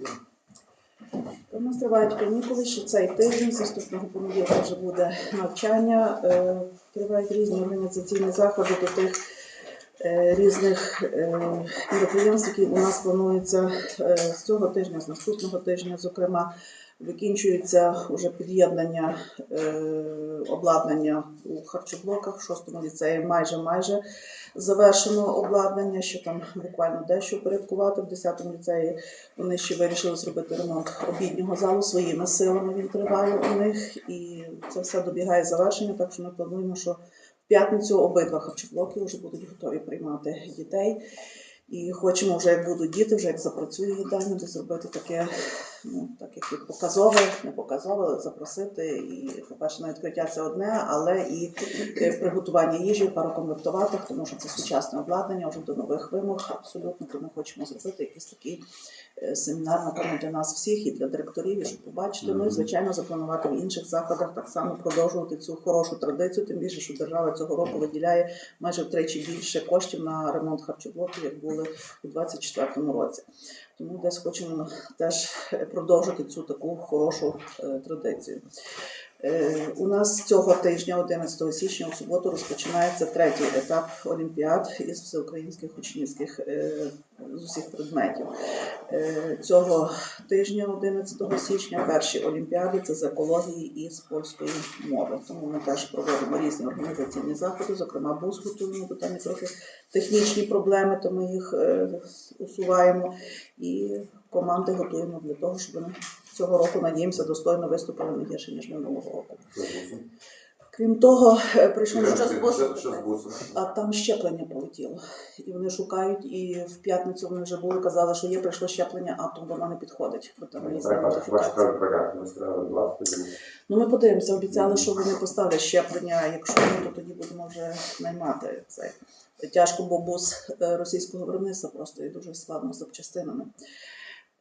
інформацію. У нас тривають канікули, що цей тиждень, з наступного понеділка вже буде навчання. Е, Тривають різні організаційні заходи до тих е, різних мероприємств, які у нас плануються е, з цього тижня, з наступного тижня, зокрема. Викінчується вже під'єднання е, обладнання у харчоблоках в шостому ліцеї. Майже майже завершено обладнання, що там буквально дещо порядкувати в 10-му ліцеї. Вони ще вирішили зробити ремонт обіднього залу своїми силами. Він триває у них, і це все добігає завершення. Так що ми плануємо, що в п'ятницю обидва харчоблоки вже будуть готові приймати дітей. І хочемо вже, як будуть діти, вже як запрацює їдальня, зробити таке, ну так як і показове, не показове, запросити. І, по-перше, на відкриття це одне, але і е, приготування їжі, парокомплектувати, тому що це сучасне обладнання, вже до нових вимог. Абсолютно то ми хочемо зробити якийсь такий семінар, напевно, для нас всіх і для директорів, і щоб побачити. Ну і звичайно, запланувати в інших заходах так само продовжувати цю хорошу традицію, тим більше, що держава цього року виділяє майже втричі більше коштів на ремонт харчоблоків, як були у 2024 році. Тому десь хочемо теж е, продовжити цю таку хорошу е, традицію. Е, У нас цього тижня, 11 січня, у суботу, розпочинається третій етап Олімпіад із всеукраїнських учнівських е, з усіх предметів. Е, Цього тижня, 11 січня, перші олімпіади це з екології і з польської мови. Тому ми теж проводимо різні організаційні заходи, зокрема бус готуємо, бо там є трохи технічні проблеми, то ми їх усуваємо. І команди готуємо для того, щоб цього року, надіємося, достойно виступили не гірше, ніж минулого року. Крім того, е, прийшов а там щеплення полетіло. І вони шукають, і в п'ятницю вони вже були, казали, що є, прийшло щеплення, а то воно не підходить. Бо там є орендувати тоді. Ну, ми подивимося, обіцяли, що вони поставлять щеплення, якщо ні, то тоді будемо вже наймати це. Тяжко, бо бус е, російського виробництва просто і дуже складно з запчастинами.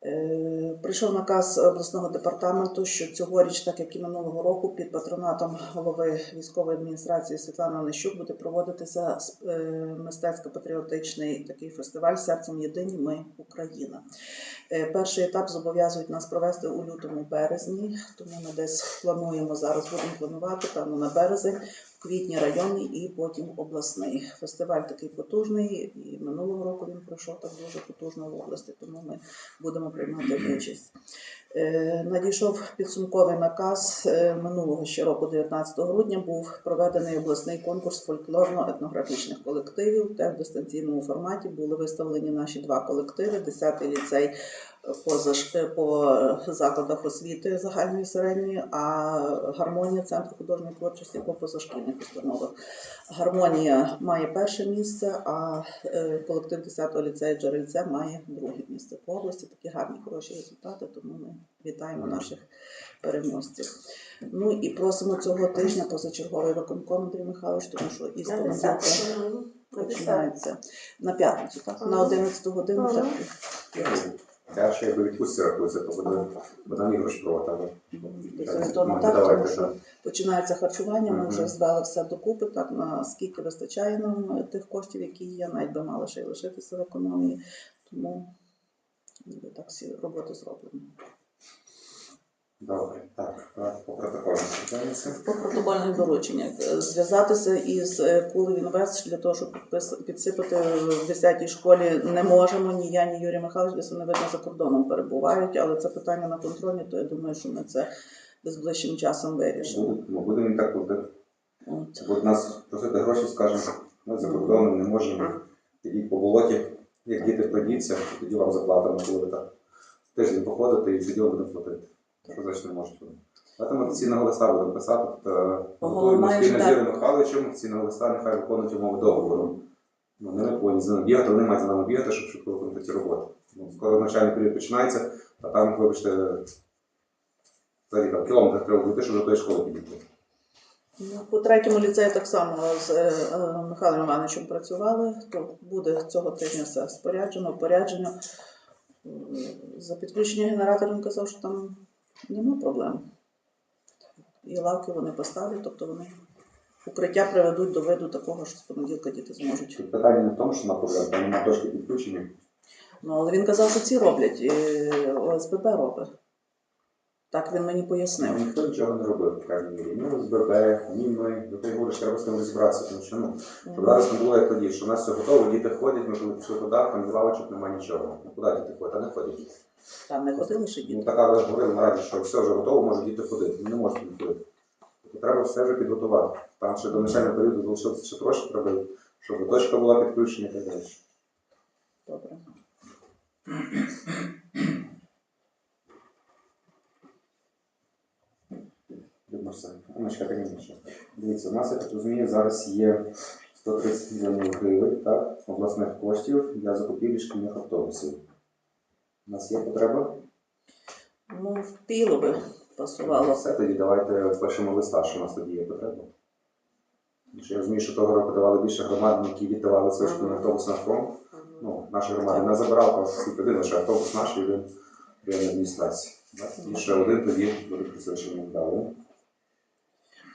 Е, Прийшов наказ обласного департаменту, що цьогоріч, так як і минулого року, під патронатом голови військової адміністрації Світлани Онищук буде проводитися е, мистецько-патріотичний такий фестиваль Серцем єдині ми Україна. Е, Перший етап зобов'язують нас провести у лютому березні, тому ми десь плануємо зараз, будемо планувати певно на березень, квітні районний і потім обласний. Фестиваль такий потужний, і минулого року він пройшов так дуже потужно в області, тому ми будемо приймати участь. Е, Надійшов підсумковий наказ е, минулого ще року, 19 грудня, був проведений обласний конкурс фольклорно-етнографічних колективів. Те в дистанційному форматі були виставлені наші два колективи: 10-й ліцей по, заш- е, по закладах освіти загальної середньої, а гармонія Центру художньої творчості по позашкільних установах. Гармонія має перше місце, а е, колектив 10-го ліцею Джерельце має друге місце по області. Такі гарні хороші результати, тому ми вітаємо наших переможців. Ну і просимо цього тижня позачерговий виконком Андрій Михайлович, тому що із понеділка починається на п'ятницю, так? На 11 годину. Так. Це ще якби відпустці рахується, то буде Богдан Ігорович проводами. Зорієнтовно Ну, так, тому що починається харчування, ми вже здали все докупи, так наскільки вистачає нам тих коштів, які є, навіть би мали ще й лишитися в економії. Тому ніби так всі роботи зроблені. Добре, так, по протоколу складається. По протокольних дорученнях е, зв'язатися із е, Кулив Інвест для того, щоб підпис- підсипати в 10-й школі не можемо. Ні я, ні Юрій Михайлович, десь вони видно за кордоном перебувають, але це питання на контролі, то я думаю, що ми це десь ближчим часом вирішимо. Буде- Ну, будемо їм так платити. От. Будуть нас просити гроші, скажемо, ми за кордоном не можемо. Ідіть по болоті, як діти пройдіться, тоді вам заплатимо, коли ви так тиждень походите і тоді вам будемо платити. Що значить не можуть вони. Тому офіційного листа будемо писати. Тобто, готуємо спільно з Юрієм Михайловичем, офіційного листа нехай виконують умови договору. Ну, ми не повинні за нами бігати, вони мають за нами бігати, щоб швидко виконати ці роботи. Ну, скоро навчальний період починається, а там, вибачте, взагалі там кілометр треба бути, щоб до тої школи підійти. Ну, По третьому ліцею так само з е, е, Михайлом Івановичем працювали, то буде цього тижня все споряджено, поряджено. За підключення генератора він казав, що там нема проблем. І лавки вони поставлять, тобто вони укриття приведуть до виду такого, що з понеділка діти зможуть. Тут питання не в тому, що на проблема, там немає точки підключення. Ну, але він казав, що ці роблять, е, ОСББ робить. Так він мені пояснив. Ну, Ніхто нічого не робив, в крайній мірі. Ні ОСББ, ні ми. До того говориш, треба з тим розібратися, тому що ну, щоб зараз не було як тоді, що у нас все готово, діти ходять, ми коли пішли туди, там лавочок, немає нічого. Ну куди діти ходять? Та не ходять. Там не ходили ще Ну діти. така ви говорили на раді, що все вже готово, можуть діти ходити. Не можуть не ходити. Тобто треба все вже підготувати. Там ще до навчального періоду залишилося ще трошки робити, щоб точка була підключена і так далі. Добре. Дивіться, у нас, я так розумію, зараз є 130 мільйонів гривень так, обласних коштів для закупівлі шкільних автобусів. У нас є потреба? Ну, в тіло би пасувало. Все, тоді давайте пишемо листа, що у нас тоді є потреба. Тому що Я розумію, що того року давали більше громад, які віддавали свої шкільні автобус на фронт. Ну, наша громада не забирала скільки один лише автобус наш і один районної адміністрації. І ще один тоді буде присвячений що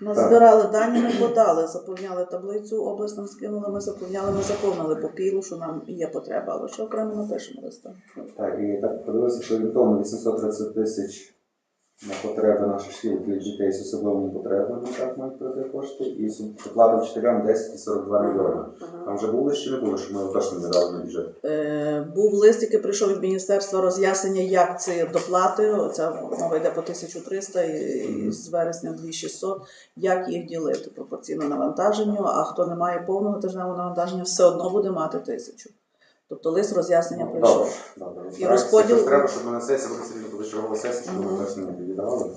Так. дані, ми подали, заповняли таблицю, область нам скинула, ми заповняли, ми заповнили по пілу, що нам є потреба, але ще окремо напишемо листа. Так, і так подивилися, що орієнтовно 830 тисяч на потреби наших шкіл для дітей з особливими потребами, так мають прийти кошти, і оплата вчителям 10 і 42 мільйони. Там вже були чи не було, що ми точно не дали на бюджет. Е, був лист, який прийшов від міністерства роз'яснення, як ці доплати, оця мова йде по 1300 і, і з вересня 2600, як їх ділити пропорційно навантаженню, а хто не має повного тижневого навантаження, все одно буде мати тисячу. Тобто лист роз'яснення Добре, прийшов. да, І розподіл- Треба, щоб ми на сесії сьогодні буде чергова сесія, щоб ми не віддавали.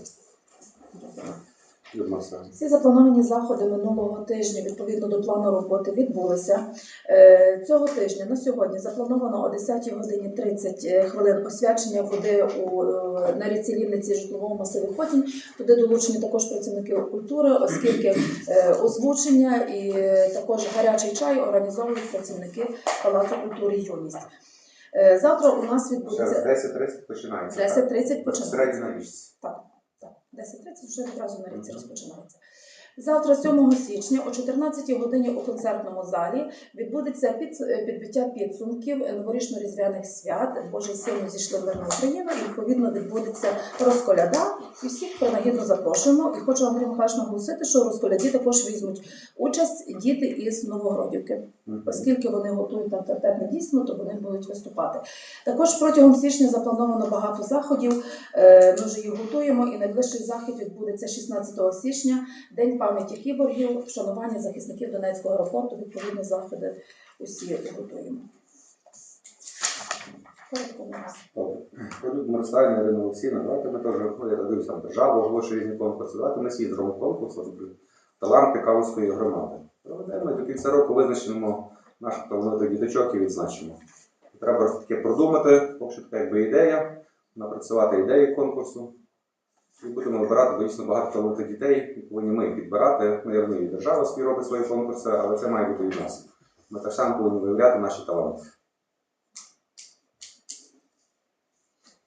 Всі заплановані заходи минулого тижня відповідно до плану роботи відбулися. Е, Цього тижня на сьогодні заплановано о 10 годині 30 хвилин освячення води у е, на ріці Лівниці житловому масиві Хотінь. Туди долучені також працівники культури, оскільки е, озвучення і е, також гарячий чай організовують працівники Палацу культури юність. Е, Завтра у нас відбудеться 10.30 починається. 10.30 Середньо починається. Так, 10.30 вже одразу на ріці розпочинається. Завтра, 7 січня, о 14 годині у концертному залі відбудеться під, е, підбиття підсумків новорічно-різдвяних свят. Боже сильно зійшли мир на Україну. І відповідно відбудеться розколяда. І всіх принагідно запрошуємо. І хочу Андрій Михайлович наголосити, що розколяді також візьмуть участь діти із Новогродівки оскільки вони готують там тартетне дійсно, то вони будуть виступати. Також протягом січня заплановано багато заходів. Е, Ми вже їх готуємо, і найближчий захід відбудеться 16 січня, День пам'яті кіборгів, вшанування захисників Донецького аеропорту. Відповідні заходи усі готуємо. Нас. Мирославівна Ірина Олексійовна, давайте ми теж, ну, я так дивлюся, там держава оголошує різні конкурси. Давайте ми свій зробимо конкурс, таланти Кавузької громади. Проведемо і до кінця року визначимо наших талановитих діточок і відзначимо. Треба таке продумати, поки що така якби ідея, напрацювати ідею конкурсу. І будемо вибирати, бо дійсно багато талановитих дітей, і повинні ми їх підбирати. Ну, я розумію, і держава свій робить свої конкурси, але це має бути від нас. Ми так само повинні виявляти наші таланти.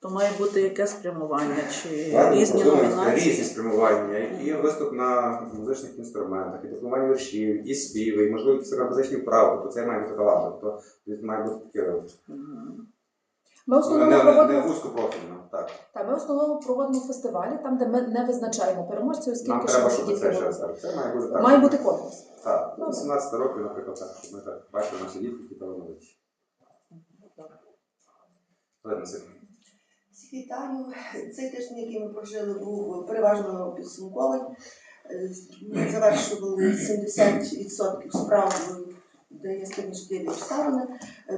То має бути яке спрямування чи Ладно, різні номінації. Різні спрямування, є виступ на музичних інструментах, і дипломування віршів, і співи, і можливо якісь музичні вправи, тобто це має бути талант. Тобто це має бути таке Мгм. Ми в не, основному не, не, проводимо вузькопрофільно. Так. та ми в основному проводимо фестивалі, там де ми не визначаємо переможців, Нам оскільки треба, щоб це ще так. Це має бути так. має бути конкурс. Так, до 18 років, наприклад, так, щоб ми так бачили наші дітки, які талановиті. Ладно, це. Вітаю. Цей тиждень, який ми прожили, був переважно підсумковий. Е, Ми завершували 70% справ, де є складні життєві обставини.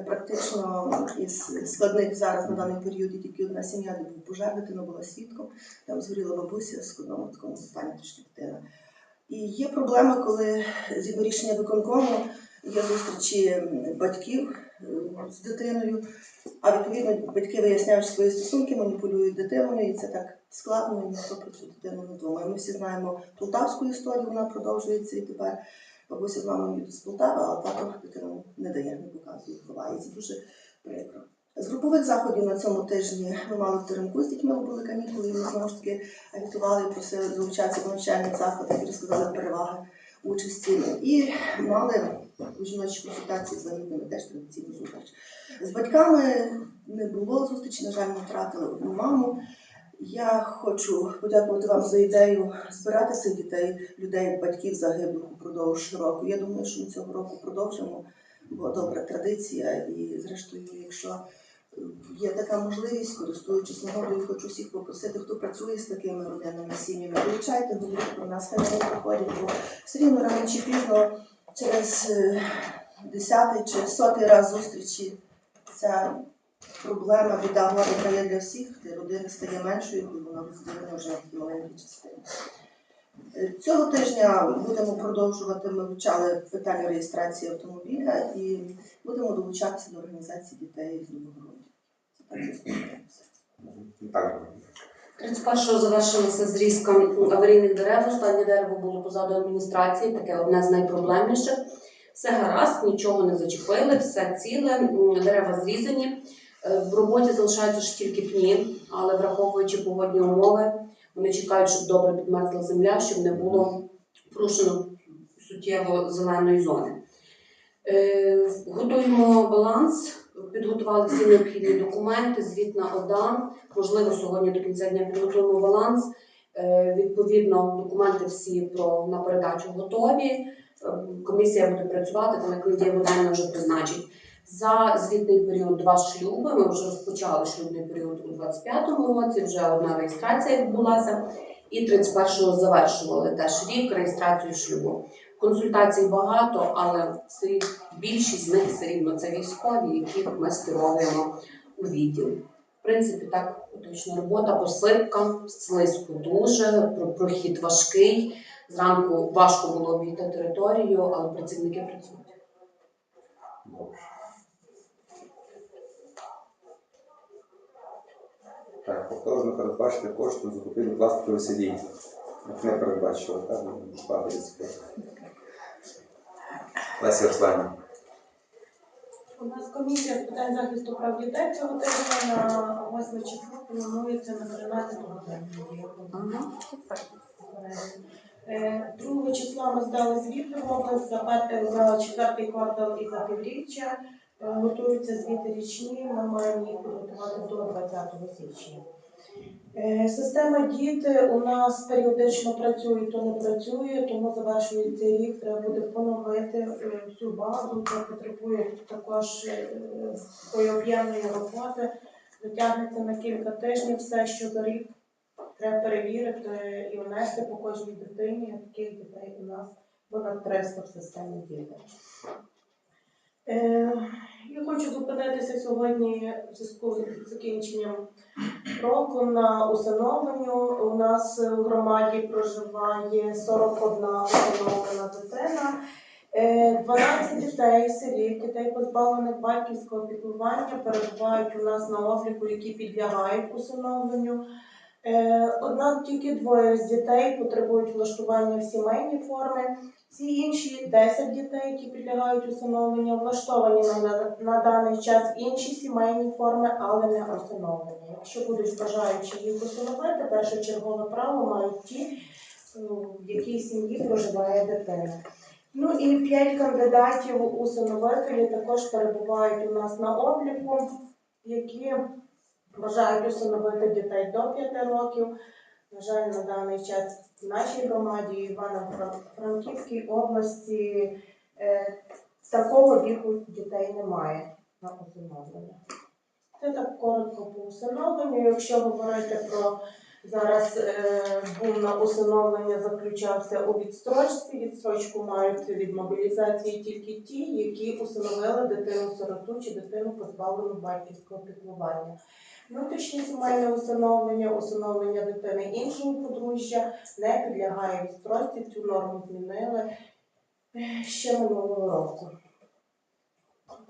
Практично із складних зараз на даний період тільки одна сім'я, де був пожар, дитина була свідком. Там згоріла бабуся з складному такому стані трішки дитина. І є проблема, коли згідно рішення виконкому є зустрічі батьків з дитиною. А відповідно батьки виясняють свої стосунки, маніпулюють дитиною, і це так складно, і ніхто про цю дитину не думає. Ми всі знаємо полтавську історію, вона продовжується і тепер бабуся з мамою з Полтави, а тато дитину не дає, не показує, ховає. Це дуже прикро. З групових заходів на цьому тижні ми мали в Теремку з дітьми були канікули, і ми знову ж таки агітували просили долучатися до навчальних заходів і розказали переваги участі. І мали у жіночій консультації з вагітними теж традиційна зустріч. З батьками не було зустрічі, на жаль, ми втратили одну маму. Я хочу подякувати вам за ідею збирати цих дітей, людей, батьків загиблих упродовж року. Я думаю, що ми цього року продовжимо, бо добра традиція. І зрештою, якщо є така можливість, користуючись нагодою, хочу всіх попросити, хто працює з такими родинами, сім'ями, долучайте, говоріть про нас, хай вони приходять, бо все рівно рано чи пізно через е, десятий чи сотий раз зустрічі ця проблема, біда горе є для всіх, де родина стає меншою, коли вона розділена вже на такі маленькі частини. Е, Цього тижня будемо продовжувати. Ми вивчали питання реєстрації автомобіля і будемо долучатися до організації дітей з Новогородів. Це. Так, 31-го завершилася зрізка аварійних дерев. Останнє дерево було позаду адміністрації, таке одне з найпроблемніших. Все гаразд, нічого не зачепили, все ціле, дерева зрізані. Е, В роботі залишаються ж тільки пні, але враховуючи погодні умови, вони чекають, щоб добре підмерзла земля, щоб не було порушено суттєво зеленої зони. Е, Готуємо баланс, підготували всі необхідні документи, звіт на ОДА. Можливо, сьогодні до кінця дня підготуємо баланс. Е, Відповідно, документи всі про на передачу готові. Е, Комісія буде працювати, як Лідія Богданівна вже призначить. За звітний період два шлюби. Ми вже розпочали шлюбний період у 25-му році. Вже одна реєстрація відбулася, і 31-го завершували теж рік реєстрацію шлюбу. Консультацій багато, але все рівно- більшість з них все рівно це військові, яких ми скеровуємо у відділ. В принципі, так поточна робота, посипка, слизько дуже, прохід важкий. Зранку важко було обійти територію, але працівники працюють. Так, повторно передбачити кошти на закупівлю пластикових сидінь. Як не передбачили, так? Ну. Леся Русланівна. У нас комісія з питань захисту прав дітей цього тижня на 8 число планується на 13 годину. Другого числа ми здали звіти в область за, пер- за четвертий квартал і за півріччя. Е, Готуються звіти річні, ми маємо їх підготувати до 20 січня. Е, Система діти у нас періодично працює, то не працює, тому завершується рік, треба буде поновити е, всю базу, це потребує також е, такої об'ємної роботи. Затягнеться на кілька тижнів все, що за рік треба перевірити і внести по кожній дитині. Таких дітей у нас понад 300 в системі дітей. Е, Я хочу зупинитися сьогодні в зв'язку з закінченням року на усиновленню. У нас у громаді проживає 41 усиновлена дитина. Е, 12 дітей, сиріт, дітей позбавлених батьківського піклування перебувають у нас на обліку, які підлягають усиновленню. Е, Однак тільки двоє з дітей потребують влаштування в сімейні форми. Всі інші 10 дітей, які підлягають усиновленню, влаштовані на, на даний час інші сімейні форми, але не усиновлені. Якщо будуть бажаючи їх усиновити, першочергове право мають ті, в якій сім'ї проживає дитина. Ну і п'ять кандидатів усиновителі також перебувають у нас на обліку, які бажають усиновити дітей до 5 років. На жаль, на даний час в нашій громаді Івано-Франківській області е, такого віку дітей немає на усиновлення. Це так коротко по усиновленню. Якщо говорити про зараз е, бум на усиновлення заключався у відстрочці. Відстрочку мають від мобілізації тільки ті, які усиновили дитину-сироту чи дитину позбавлену батьківського піклування. Внутрішнє сімейне усиновлення, усиновлення дитини іншого подружжя не підлягає відстрочці. Цю норму змінили е, ще минулого року.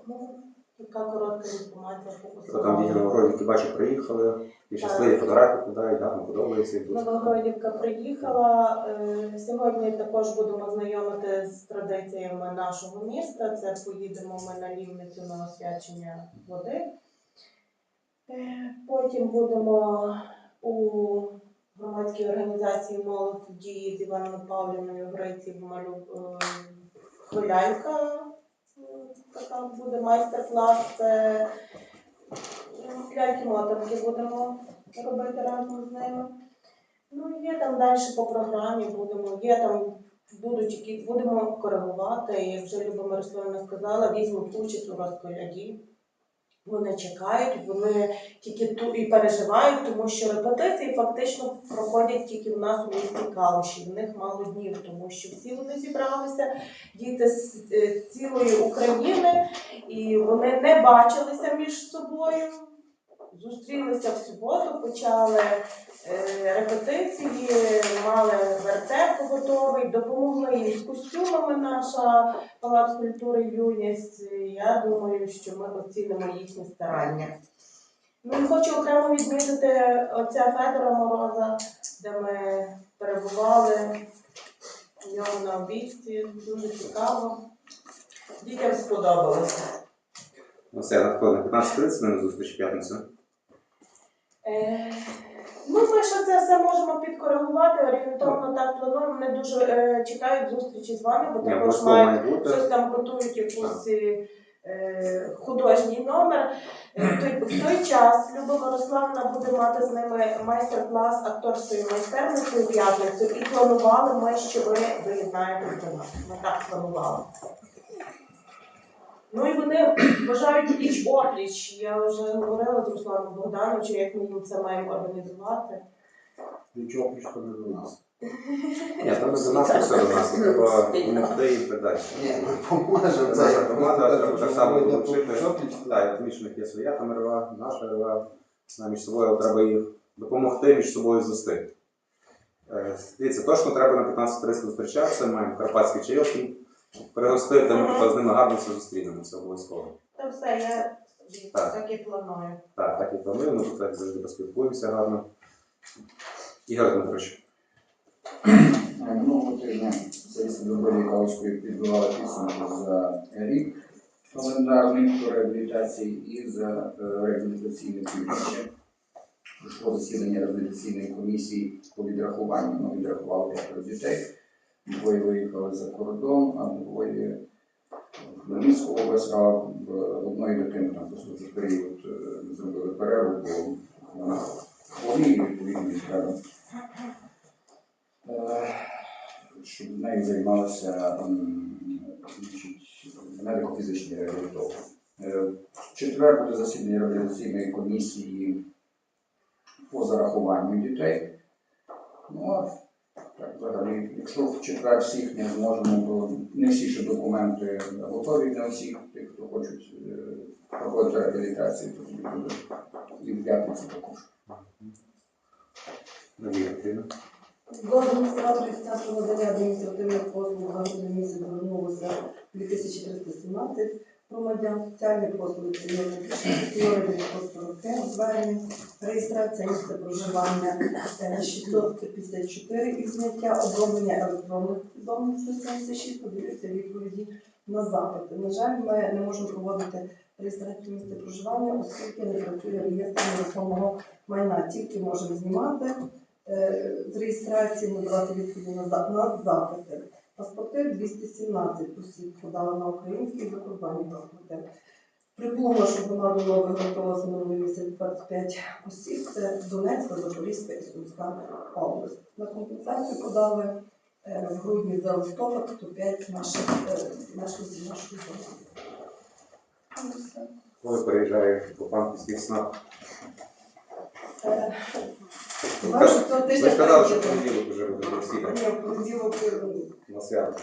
Ну, така коротка інформація по Що там діти які бачу, приїхали, і щасливі фотографії кидають, да, нам подобається. Новогродівка приїхала. Е, Сьогодні також будемо знайомити з традиціями нашого міста. Це поїдемо ми на лівницю на освячення води. Е, Потім будемо у громадській організації молодь дії з Іваною Павлівною в Малю е, Хвилялька така буде майстер-клас. Це ляльки-мотанки будемо робити разом з ними. Ну, є там далі по програмі будемо, є там будуть які будемо коригувати, як вже Люба Мирославівна сказала, візьмуть участь у розколяді. Вони чекають, вони тільки ту і переживають, тому що репетиції фактично проходять тільки в нас у місті Калуші. В них мало днів, тому що всі вони зібралися, діти з е, цілої України, і вони не бачилися між собою. Зустрілися в суботу, почали е, репетиції, мали вертеп готовий, допомогли їм з костюмами наша палац культури юність. Я думаю, що ми оцінимо їхні старання. Ну хочу окремо відмітити отця Федора Мороза, де ми перебували у нього на обійсті. Дуже цікаво. Дітям сподобалося. Ну, все, на 15.30 на зустріч п'ятницю. Е, ми ще це все можемо підкоригувати, орієнтовно так плануємо. Вони дуже е, чекають зустрічі з вами, бо також мають бути. щось там готують якусь е, е, художній номер. Е, В той, в той час Люба Мирославна буде мати з ними майстер-клас акторської майстерності у п'ятницю. І планували ми, що ви доєднаєтесь до нас. Ми так планували. Ну і вони вважають пліч опліч. Я вже говорила з Русланом Богдановичем, як ми їм це маємо організувати. Нічого пішко не до нас. Ні, там не до нас, то все до нас. Треба допомогти їм так далі. Ні, ми поможемо. Наша громада треба так само долучити. Так, в них є своя там РВА, наша РВА, а між собою але треба їх допомогти між собою звести. Е, Дивіться, точно треба на 15.30 зустрічатися, маємо карпатський чайок їм пригостити, ми з ними гарно все зустрінемося обов'язково. Та все, я Так. так і планую. Так, так і плануємо, ми тут так завжди поспілкуємося гарно. Ігор Дмитрович, Минулого тижня сесія Доброї Калицької підбивала підсумки за рік календарний по реабілітації і за е, реабілітаційне півріччя. Пройшло засідання реабілітаційної комісії по відрахуванню. Ми відрахували дітей. Двоє виїхали за кордон, а двоє в Хмельницьку область, а в одної дитини там просто за період е, зробили перерву, бо вона хворіє, відповідно, треба Е, щоб нею займалися медико-фізичні реабілітологи. Е, В четвер буде засідання реабілітаційної комісії по зарахуванню дітей. Ну, так, взагалі, якщо в четвер всіх не зможемо, то не всі ще документи готові для всіх тих, хто хочуть е, проходити реабілітацію, то тоді буде і в п'ятницю також. До адміністраторів Центру надання адміністративних послуг за місяць звернулося 2317 громадян. Соціальні послуги є створення посторотин, звернень, реєстрація місця проживання е, 654 і зняття оброблення електронних повідомлень 176, подивіться відповіді на запити. На жаль, ми не можемо проводити реєстрацію місця проживання, оскільки не працює реєстр нерухомого майна, тільки можемо знімати е, з реєстрації надавати відповіді на запити. Паспорти 217 осіб подали на українські закордонні паспорти. Прибуло в нашу громаду нових минулий місяць 25 осіб. Це Донецька, Запорізька і Сумська область. На компенсацію подали е, в грудні за листопад 105 наших е, мешканців нашої громади. Коли переїжджає по панківських снах. Ви Бачу, цього Ви ж казали, що понеділок вже буде там Ні, в понеділок е, на свято.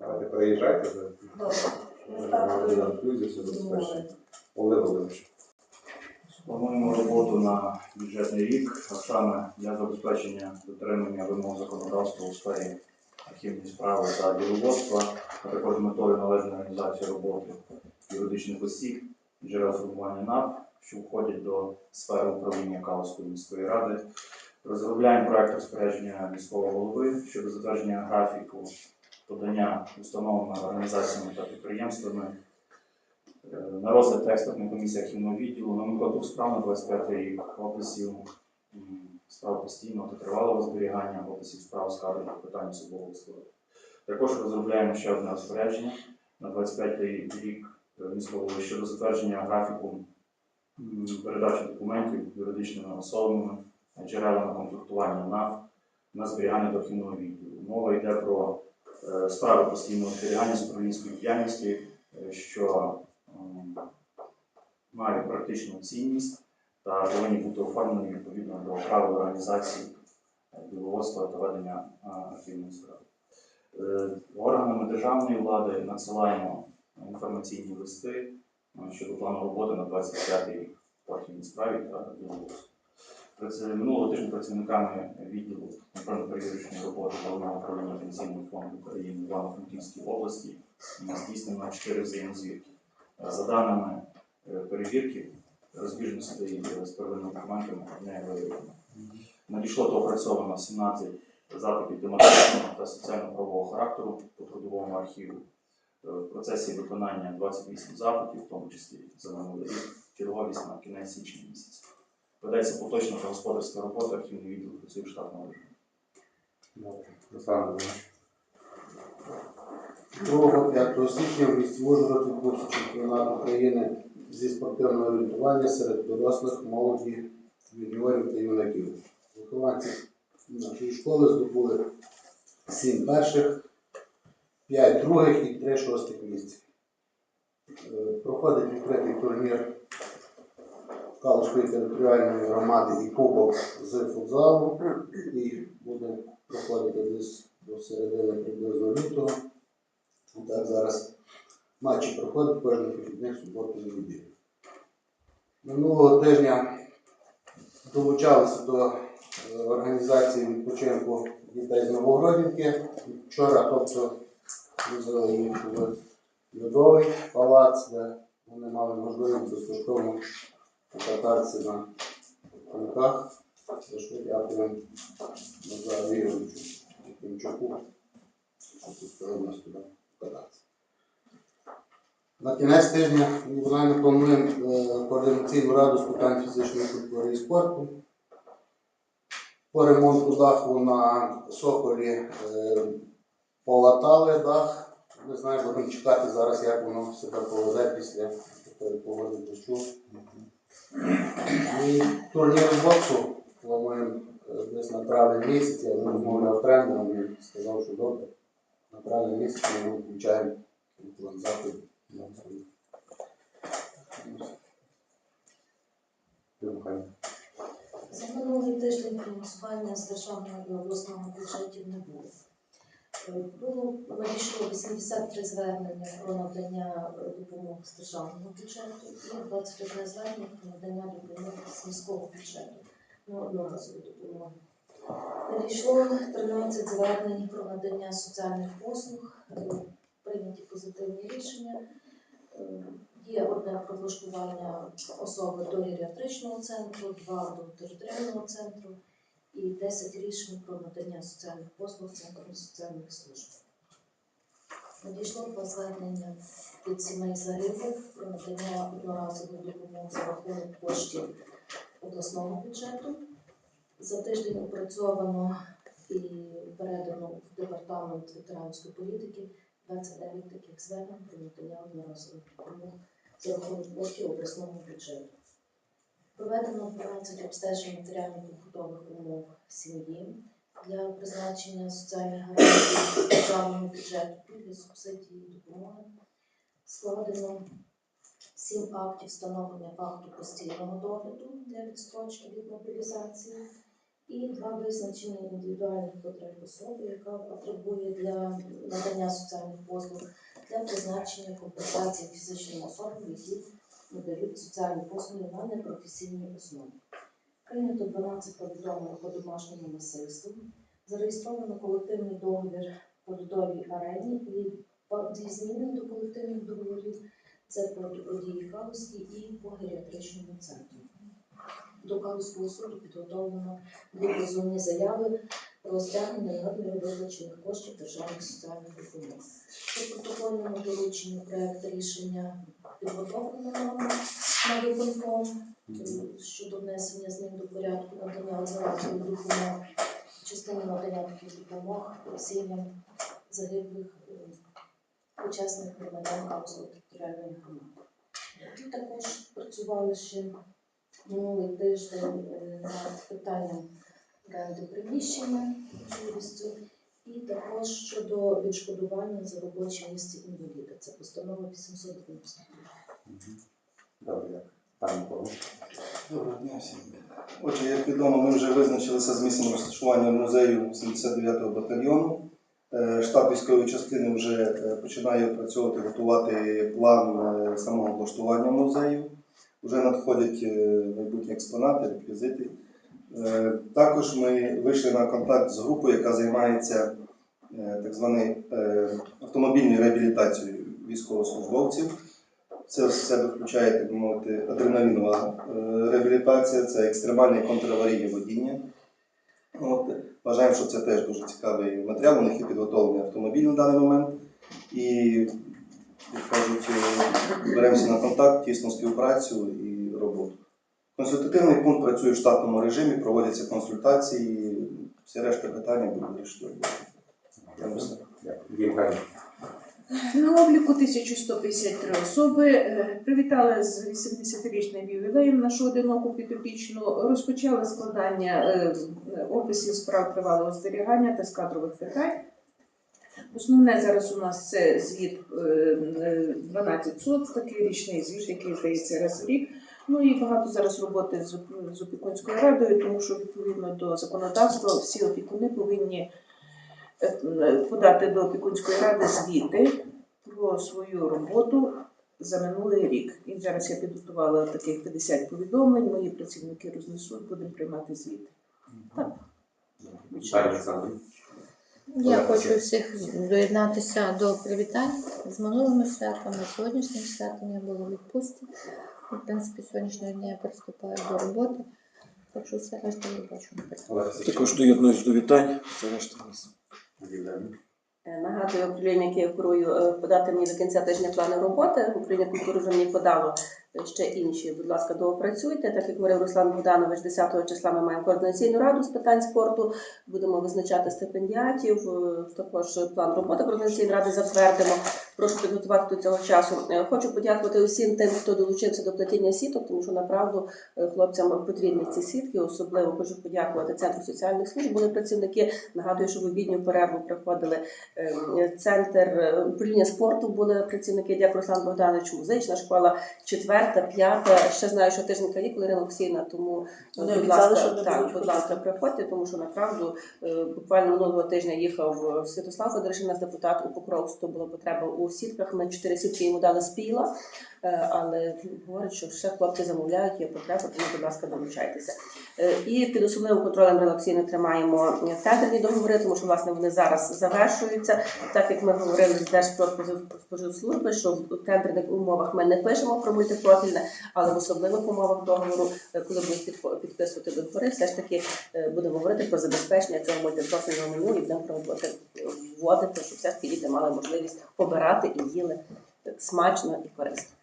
Давайте переїжджайте вже. добре. Все забезпечено. Олег Володимирович. Плануємо роботу на бюджетний рік, а саме для забезпечення дотримання вимог законодавства у сфері архівної справи та діловодства, а також метою належної організації роботи юридичних осіб, джерел формування НАП, що входять до сфери управління Калуської міської ради. Розробляємо проект розпорядження міського голови щодо затвердження графіку подання установами, організаціями та підприємствами Е, на розгляд текстів на комісії архівного відділу, номенклатур справ на 25 рік, описів справ постійного та тривалого зберігання, описів справ скарги та питань особового складу. Також розробляємо ще одне розпорядження на 25 рік е, міського голови щодо затвердження графіку м, передачі документів юридичними особами, е, джерелами комплектування НАФ на зберігання до архівного відділу. Мова йде про е, справи постійного зберігання з управлінської діяльності, е, що м, мають практичну цінність та повинні бути оформлені відповідно до правил організації е, діловодства та ведення е, архівної справи. Е, Органами державної влади надсилаємо інформаційні листи е, щодо плану роботи на 25 рік по архівній справі та. Праці- Минулого тижня працівниками відділу контрольно-перевірочної роботи Головного управління Пенсійного фонду України в Івано-Франківській області е, здійснено 4 взаємозвірки. Е, За даними е, перевірки, розбіжностей е, з первинними документами не виявлено. Надійшло та опрацьовано 17 запитів тематичного та соціально-правового характеру по трудовому архіву. Е, В процесі виконання 28 запитів, в тому числі рік, черговість на кінець січня місяця. Ведеться поточна господарська робота, архівний відділ працює в штатному режимі. Володимирович. 2-5 січня в місті Ужгород відбувся чемпіонат України зі спортивного орієнтування серед дорослих, молоді, юніорів та юнаків. Вихованці нашої школи здобули 7 перших, 5 других і 3 шостих місць. Е, Проходить відкритий турнір Калуської територіальної громади і кубок з футзалу, який буде проходити десь до середини приблизно лютого. Так, зараз матчі проходять кожен вихідних суботу і неділю. Минулого тижня долучалися до е, організації відпочинку дітей з Новогродівки. Вчора, тобто, везли їх в палац, де вони мали можливість безкоштовно покататися на коньках. За що дякуємо Назару Ігоровичу Тимчуку, що пустили нас туди покататися. На кінець тижня ми плануємо е, координаційну раду з питань фізичної культури і спорту. По ремонту даху на Соколі е, полатали дах. Не знаю, будемо чекати зараз, як воно себе поведе після такої погоди дощу. І турнір з боксу плануємо е, десь на травень місяць. Я розмовляв тренером, він сказав, що добре. На травень місяць ми включаємо план Михайло. За минулий тиждень фінансування з державного і обласного бюджетів не було. Було надійшло 83 звернення про надання е, допомоги з державного бюджету і 21 звернення про надання допомоги з міського бюджету на одноразову допомогу. Надійшло 13 звернень про надання соціальних послуг, е, прийняті позитивні рішення. Е, Є одне про влаштування особи до геріатричного центру, два до територіального центру і 10 рішень про надання соціальних послуг центру соціальних служб. Надійшло два звернення від сімей загиблих про надання одноразової допомоги за рахунок коштів обласного бюджету. За тиждень опрацьовано і передано в департамент ветеранської політики 29 таких звернень про надання одноразових допомог за рахунок коштів обласного бюджету. Проведено 12 обстежень матеріально-побутових умов сім'ї для призначення соціальних гарантій державного бюджету, пільги, субсидії, допомоги. Складено 7 актів встановлення факту постійного догляду для відстрочки від мобілізації і два визначення індивідуальних потреб особи, яка потребує для надання соціальних послуг для призначення компенсації фізичним особам, які надають соціальні послуги на непрофесійній основі. Прийнято 12 повідомлень по домашньому насильству, зареєстровано колективний договір по льодовій арені і дві зміни до колективних договорів. Це по добродії Калузькій і по геріатричному центру. До Калузького суду підготовлено дві позовні заяви про стягнення надміру виплачених коштів державних соціальних допомог. По протокольному дорученню проект рішення підготовлено на виконком е, щодо внесення змін до порядку надання одноразових допомог в частині надання таких допомог сім'ям загиблих е, почесних громадян Калузької територіальної громади. І також працювали ще минулий тиждень е, над питанням оренди приміщення можливістю, і також щодо відшкодування за робоче місце інваліда. Це постанова 890. Добре. Пане Микола. Доброго дня всім. Отже, як відомо, ми вже визначилися з місцем розташування музею 79-го батальйону. Е, Штаб військової частини вже е, починає опрацьовувати, готувати план е, самого облаштування музею. Вже надходять майбутні експонати, реквізити. Е, Також ми вийшли на контакт з групою, яка займається е, так званою е, автомобільною реабілітацією військовослужбовців. Це в себе включає, так мовити, адреналінова реабілітація, це екстремальне контраварійне водіння. От, вважаємо, що це теж дуже цікавий матеріал. У них є підготовлений автомобіль на даний момент. І, як кажуть, беремося на контакт, тісну співпрацю і. Консультативний пункт працює в штатному режимі, проводяться консультації, всі решта питання будуть вирішити. На обліку 1153 особи е, привітали з 80-річним ювілеєм нашу одиноку підопічну, розпочали складання е, описів справ тривалого зберігання та з кадрових питань. Основне зараз у нас це звіт е, е, 12 сот, такий річний звіт, який здається раз в рік. Ну і багато зараз роботи з, з опікунською радою, тому що відповідно до законодавства всі опікуни повинні е, подати до опікунської ради звіти про свою роботу за минулий рік. І зараз я підготувала таких 50 повідомлень. Мої працівники рознесуть, будемо приймати звіти. Так. Я хочу всіх доєднатися до привітань з минулими святами, сьогоднішнім святом я була відпустці. В принципі, сьогоднішнього дня я приступаю до роботи. Так що все решта робочому порядку. Також доєднуюсь до вітань. Це решта нас. Е, Нагадую управління, яке я е, подати мені до кінця тижня плани роботи. Управління культури вже мені подало е, ще інші. Будь ласка, доопрацюйте. Так як говорив Руслан Богданович, 10 числа ми маємо координаційну раду з питань спорту. Будемо визначати стипендіатів. Також план роботи координаційної ради затвердимо. Прошу підготувати до цього часу. Е, Хочу подякувати усім тим, хто долучився до платіння сіток, тому що направду е, хлопцям потрібні ці сітки. Особливо хочу подякувати Центру соціальних служб. Були працівники. Нагадую, що в обідню перерву приходили е, центр е, управління спорту. Були працівники. Дякую Руслан Богданович, музична школа, четверта, п'ята. Ще знаю, що тиждень канікули Ірина тому Вони будь ласка, що так, будь ласка, приходьте, тому що направду буквально минулого тижня їхав Святослав Федорович, наш депутат у Покровську, була потреба у сітках. Ми чотири сітки йому дали з піла, е, але говорять, що ще хлопці замовляють, є потреба, тому, будь ласка, долучайтеся. Е, І під особливим контролем релаксійно тримаємо е, тендерні договори, тому що власне вони зараз завершуються. Так як ми говорили з Держпродспоживслужби, що в тендерних умовах ми не пишемо про мультипрофільне, але в особливих умовах договору, е, коли будуть підписувати договори, все ж таки е, будемо говорити про забезпечення цього мультипрофільного меню і будемо пробувати е, вводити, щоб все ж таки діти мали можливість обирати і їли е, смачно і корисно.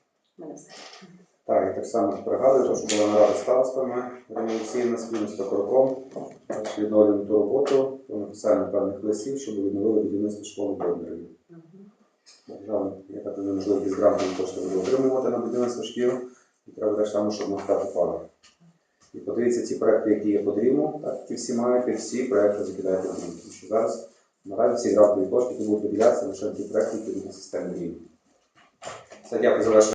Так, я так само пригадую, що була нарада старостами Олексіївна спільно з Токарком. Відновлюємо ту роботу про написання певних листів, щоб відновили будівництво школи Боднерів. Державний, я так розумію, можливо, якісь грантові кошти буде отримувати на будівництво шкіл, і треба теж там, щоб наскати плани. І подивіться ці проекти, які є потрібно, так, ті всі мають, і всі проекти закидаєте в Тому що зараз наразі всі грантові кошти, будуть виділятися лише ті проекти, які на системі рівні. Все, дякую за ваше